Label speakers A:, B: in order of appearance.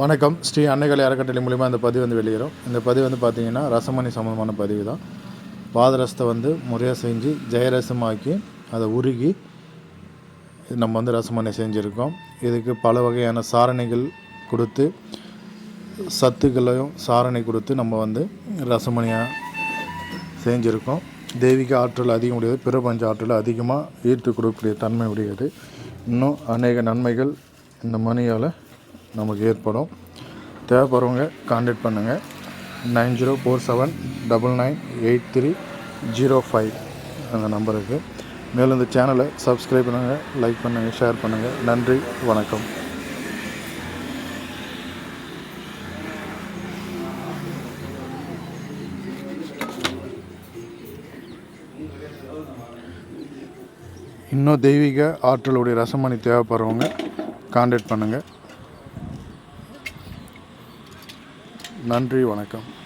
A: வணக்கம். ஸ்ரீ அன்னைகளை அறக்கட்டளை மூலிமா இந்த பதிவு வந்து வெளியிடும் இந்த பதிவு வந்து பார்த்தீங்கன்னா ரசமணி சம்மந்தமான பதிவு தான். பாதரசத்தை வந்து முறையாக செஞ்சு ஜெயரசமாக்கி அதை உருகி நம்ம வந்து ரசமணி செஞ்சுருக்கோம். இதுக்கு பல வகையான சாரணைகள் கொடுத்து சத்துக்களையும் சாரணை கொடுத்து நம்ம வந்து ரசமணியாக செஞ்சுருக்கோம். தெய்வீக ஆற்றல் அதிகம் உடையது பிரபஞ்ச ஆற்றல் அதிகமாக ஈர்த்து கொடுக்கக்கூடிய தன்மை உடையது. இன்னும் அநேக நன்மைகள் இந்த மணியால் நமக்கு ஏற்படும். தேவைப்படுறவங்க கான்டாக்ட் பண்ணுங்கள் nine zero four seven double nine eight three zero five அந்த நம்பருக்கு. மேலும் இந்த சேனலை சப்ஸ்கிரைப் பண்ணுங்கள் லைக் பண்ணுங்கள் ஷேர் பண்ணுங்கள் நன்றி வணக்கம். இன்னும் தெய்வீக ஆற்றலுடைய ரசமணி தேவைப்படுறவங்க கான்டாக்ட் பண்ணுங்கள் நன்றி வணக்கம்.